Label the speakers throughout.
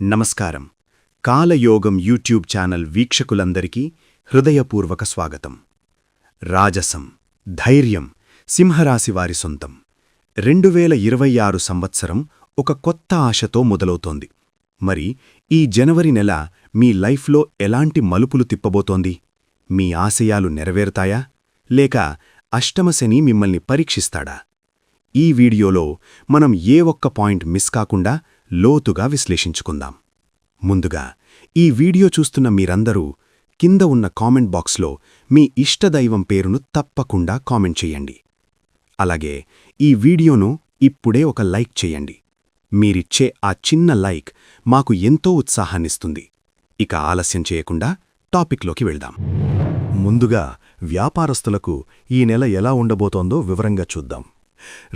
Speaker 1: నమస్కారం. కాలయోగం YouTube channel వీక్షకులందరికీ హృదయపూర్వక స్వాగతం. రాజసం ధైర్యం సింహరాశివారి సొంతం. రెండు వేల ఇరవై ఆరు సంవత్సరం ఒక కొత్త ఆశతో మొదలవుతోంది. మరి ఈ జనవరి నెల మీ లైఫ్లో ఎలాంటి మలుపులు తిప్పబోతోంది? మీ ఆశయాలు నెరవేరుతాయా? లేక అష్టమశని మిమ్మల్ని పరీక్షిస్తాడా? ఈ వీడియోలో మనం ఏ ఒక్క పాయింట్ మిస్ కాకుండా లోతుగా విశ్లేషించుకుందాం. ముందుగా ఈ వీడియో చూస్తున్న మీరందరూ కింద ఉన్న కామెంట్ బాక్స్లో మీ ఇష్టదైవం పేరును తప్పకుండా కామెంట్ చేయండి. అలాగే ఈ వీడియోను ఇప్పుడే ఒక లైక్ చేయండి. మీరిచ్చే ఆ చిన్న లైక్ మాకు ఎంతో ఉత్సాహాన్నిస్తుంది. ఇక ఆలస్యం చేయకుండా టాపిక్లోకి వెళ్దాం.
Speaker 2: ముందుగా వ్యాపారస్తులకు ఈ నెల ఎలా ఉండబోతోందో వివరంగా చూద్దాం.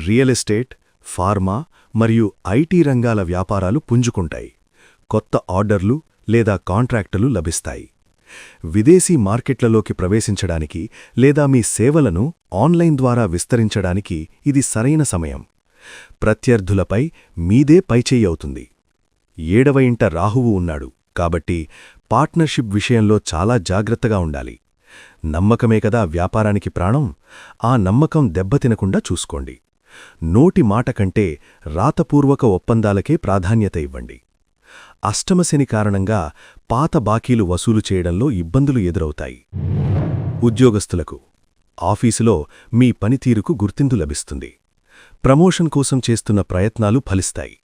Speaker 2: రియల్ ఎస్టేట్ ఫార్మా మరియు ఐటీ రంగాల వ్యాపారాలు పుంజుకుంటాయి. కొత్త ఆర్డర్లు లేదా కాంట్రాక్టులు లభిస్తాయి. విదేశీ మార్కెట్లలోకి ప్రవేశించడానికి లేదా మీ సేవలను ఆన్లైన్ ద్వారా విస్తరించడానికి ఇది సరైన సమయం. ప్రత్యర్థులపై మీదే పైచేయి అవుతుంది. ఏడవ ఇంట రాహువు ఉన్నాడు. కాబట్టి పార్ట్నర్షిప్ విషయంలో చాలా జాగ్రత్తగా ఉండాలి. నమ్మకమే కదా వ్యాపారానికి ప్రాణం? ఆ నమ్మకం దెబ్బతినకుండా చూసుకోండి. నోటి మాట కంటే రాతపూర్వక ఒప్పందాలకే ప్రాధాన్యత ఇవ్వండి. అష్టమశని కారణంగా పాత బాకీలు వసూలు చేయడంలో ఇబ్బందులు ఎదురవుతాయి. ఉద్యోగస్తులకు ఆఫీసులో మీ పనితీరుకు గుర్తింపు లభిస్తుంది. ప్రమోషన్ కోసం చేస్తున్న ప్రయత్నాలు ఫలిస్తాయి.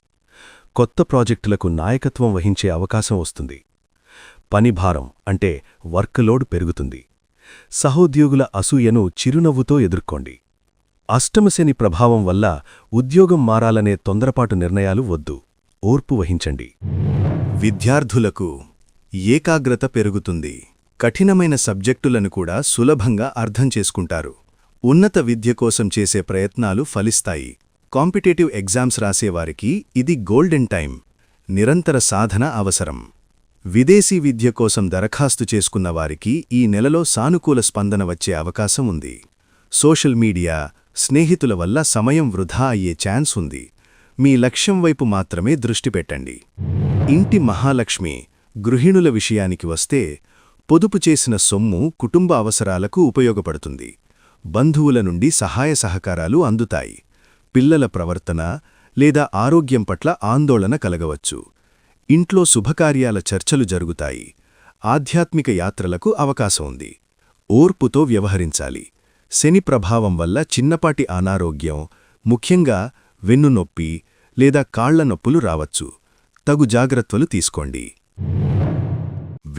Speaker 2: కొత్త ప్రాజెక్టులకు నాయకత్వం వహించే అవకాశం వస్తుంది. పనిభారం అంటే వర్క్లోడ్ పెరుగుతుంది. సహోద్యోగుల అసూయను చిరునవ్వుతో ఎదుర్కోండి. అష్టమశని ప్రభావం వల్ల ఉద్యోగం మారాలనే తొందరపాటు నిర్ణయాలు వద్దు. ఓర్పు వహించండి.
Speaker 3: విద్యార్థులకు ఏకాగ్రత పెరుగుతుంది. కఠినమైన సబ్జెక్టులను కూడా సులభంగా అర్థం చేసుకుంటారు. ఉన్నత విద్య కోసం చేసే ప్రయత్నాలు ఫలిస్తాయి. కాంపిటేటివ్ ఎగ్జామ్స్ రాసేవారికి ఇది గోల్డెన్ టైం నిరంతర సాధన అవసరం. విదేశీ విద్య కోసం దరఖాస్తు చేసుకున్నవారికి ఈ నెలలో సానుకూల స్పందన వచ్చే అవకాశం ఉంది. సోషల్ మీడియా స్నేహితుల వల్ల సమయం వృధా అయ్యే ఛాన్స్ ఉంది. మీ లక్ష్యం వైపు మాత్రమే దృష్టి పెట్టండి. ఇంటి మహాలక్ష్మి గృహిణుల విషయానికి వస్తే పొదుపు చేసిన సొమ్ము కుటుంబ అవసరాలకు ఉపయోగపడుతుంది. బంధువుల నుండి సహాయ సహకారాలు అందుతాయి. పిల్లల ప్రవర్తన లేదా ఆరోగ్యం పట్ల ఆందోళన కలగవచ్చు. ఇంట్లో శుభకార్యాల చర్చలు జరుగుతాయి. ఆధ్యాత్మిక యాత్రలకు అవకాశం ఉంది. ఓర్పుతో వ్యవహరించాలి. శని ప్రభావం వల్ల చిన్నపాటి అనారోగ్యం ముఖ్యంగా వెన్నునొప్పి లేదా కాళ్ళ నొప్పులు రావచ్చు. తగు జాగ్రత్తలు తీసుకోండి.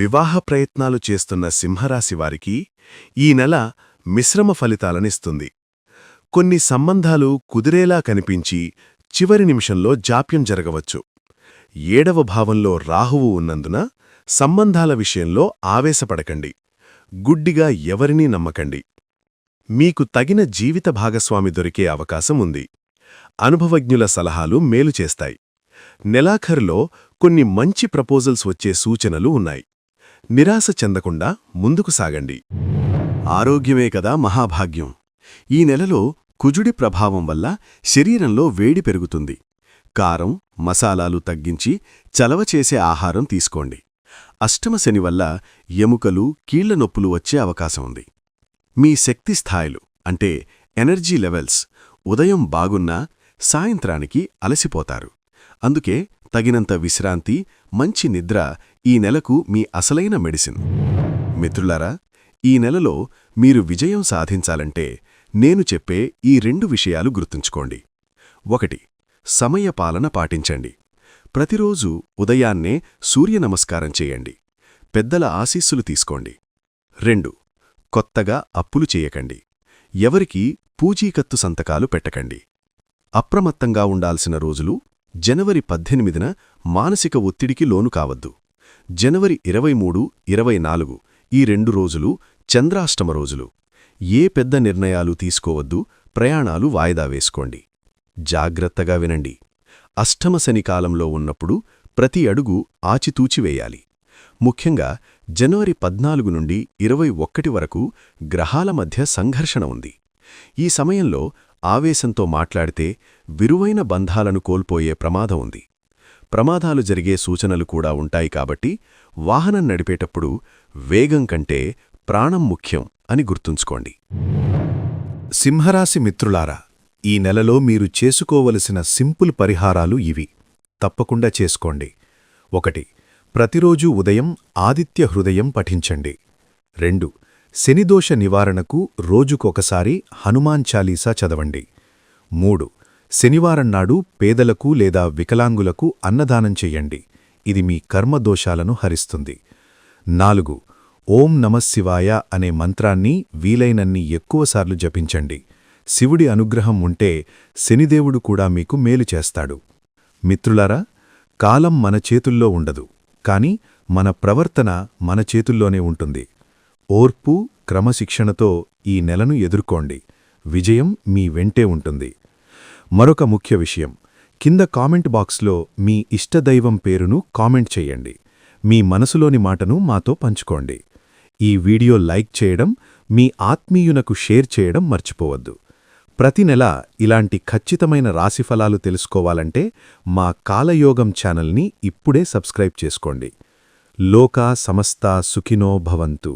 Speaker 2: వివాహ ప్రయత్నాలు చేస్తున్న సింహరాశివారికి ఈ నెల మిశ్రమ ఫలితాలనిస్తుంది. కొన్ని సంబంధాలు కుదిరేలా కనిపించి చివరి నిమిషంలో జాప్యం జరగవచ్చు. ఏడవ భావంలో రాహువు ఉన్నందున సంబంధాల విషయంలో ఆవేశపడకండి. గుడ్డిగా ఎవరినీ నమ్మకండి. మీకు తగిన జీవిత భాగస్వామి దొరికే అవకాశం ఉంది. అనుభవజ్ఞుల సలహాలు మేలు చేస్తాయి. నెలాఖరులో కొన్ని మంచి ప్రపోజల్స్ వచ్చే సూచనలు ఉన్నాయి. నిరాశ చెందకుండా ముందుకు సాగండి. ఆరోగ్యమే కదా మహాభాగ్యం. ఈ నెలలో కుజుడి ప్రభావం వల్ల శరీరంలో వేడి పెరుగుతుంది. కారం మసాలాలు తగ్గించి చలవ చేసే ఆహారం తీసుకోండి. అష్టమ శని వల్ల ఎముకలు కీళ్ళ నొప్పులు వచ్చే అవకాశం ఉంది. మీ శక్తి స్థాయిలు అంటే ఎనర్జీ లెవెల్స్ ఉదయం బాగున్నా సాయంత్రానికి అలసిపోతారు. అందుకే తగినంత విశ్రాంతి మంచి నిద్ర ఈ నెలకు మీ అసలైన మెడిసిన్. మిత్రులారా ఈ నెలలో మీరు విజయం సాధించాలంటే నేను చెప్పే ఈ రెండు విషయాలు గుర్తుంచుకోండి. ఒకటి సమయపాలన పాటించండి. ప్రతిరోజు ఉదయాన్నే సూర్య నమస్కారం చేయండి. పెద్దల ఆశీస్సులు తీసుకోండి. రెండు కొత్తగా అప్పులు చేయకండి. ఎవరికీ పూచీకత్తు సంతకాలు పెట్టకండి. అప్రమత్తంగా ఉండాల్సిన రోజులు జనవరి పద్దెనిమిదిన మానసిక ఒత్తిడికి లోను కావద్దు. జనవరి ఇరవై మూడు ఇరవై నాలుగు ఈ రెండు రోజులు చంద్రాష్టమ రోజులు. ఏ పెద్ద నిర్ణయాలు తీసుకోవద్దు ప్రయాణాలు వాయిదా వేసుకోండి. జాగ్రత్తగా వినండి. అష్టమ శని కాలంలో ఉన్నప్పుడు ప్రతి అడుగు ఆచితూచివేయాలి ముఖ్యంగా జనవరి పద్నాలుగు నుండి ఇరవై ఒక్కటి వరకు గ్రహాల మధ్య సంఘర్షణ ఉంది. ఈ సమయంలో ఆవేశంతో మాట్లాడితే విరువైన బంధాలను కోల్పోయే ప్రమాదం ఉంది.
Speaker 4: ప్రమాదాలు జరిగే సూచనలు కూడా ఉంటాయి కాబట్టి వాహనం నడిపేటప్పుడు వేగం కంటే ప్రాణం ముఖ్యం అని గుర్తుంచుకోండి.
Speaker 2: సింహరాశి మిత్రులారా ఈ నెలలో మీరు చేసుకోవలసిన సింపుల్ పరిహారాలు ఇవి. తప్పకుండా చేసుకోండి. ఒకటి ప్రతిరోజూ ఉదయం ఆదిత్య హృదయం పఠించండి. రెండు. శనిదోష నివారణకు రోజుకొకసారి హనుమాన్ చాలీసా చదవండి. మూడు. శనివారం నాడు పేదలకు లేదా వికలాంగులకు అన్నదానం చెయ్యండి ఇది మీ కర్మదోషాలను హరిస్తుంది. నాలుగు. ఓం నమశివాయ అనే మంత్రాన్ని వీలైనన్ని ఎక్కువసార్లు జపించండి. శివుడి అనుగ్రహం ఉంటే శనిదేవుడు కూడా మీకు మేలు చేస్తాడు. మిత్రులారా కాలం మన చేతుల్లో ఉండదు. కాని మన ప్రవర్తన మన చేతుల్లోనే ఉంటుంది. ఓర్పు క్రమశిక్షణతో ఈ నెలను ఎదుర్కోండి. విజయం మీ వెంటే ఉంటుంది. మరొక ముఖ్య విషయం. కింద కామెంట్ బాక్స్లో మీ ఇష్టదైవం పేరును కామెంట్ చెయ్యండి మీ మనసులోని మాటను మాతో పంచుకోండి. ఈ వీడియో లైక్ చేయడం మీ ఆత్మీయునకు షేర్ చేయడం మర్చిపోవద్దు. ప్రతి నెల ఇలాంటి ఖచ్చితమైన రాశిఫలాలు తెలుసుకోవాలంటే మా కాలయోగం ఛానల్ని ఇప్పుడే సబ్స్క్రైబ్ చేసుకోండి. లోకా సమస్త సుఖినో భవంతు.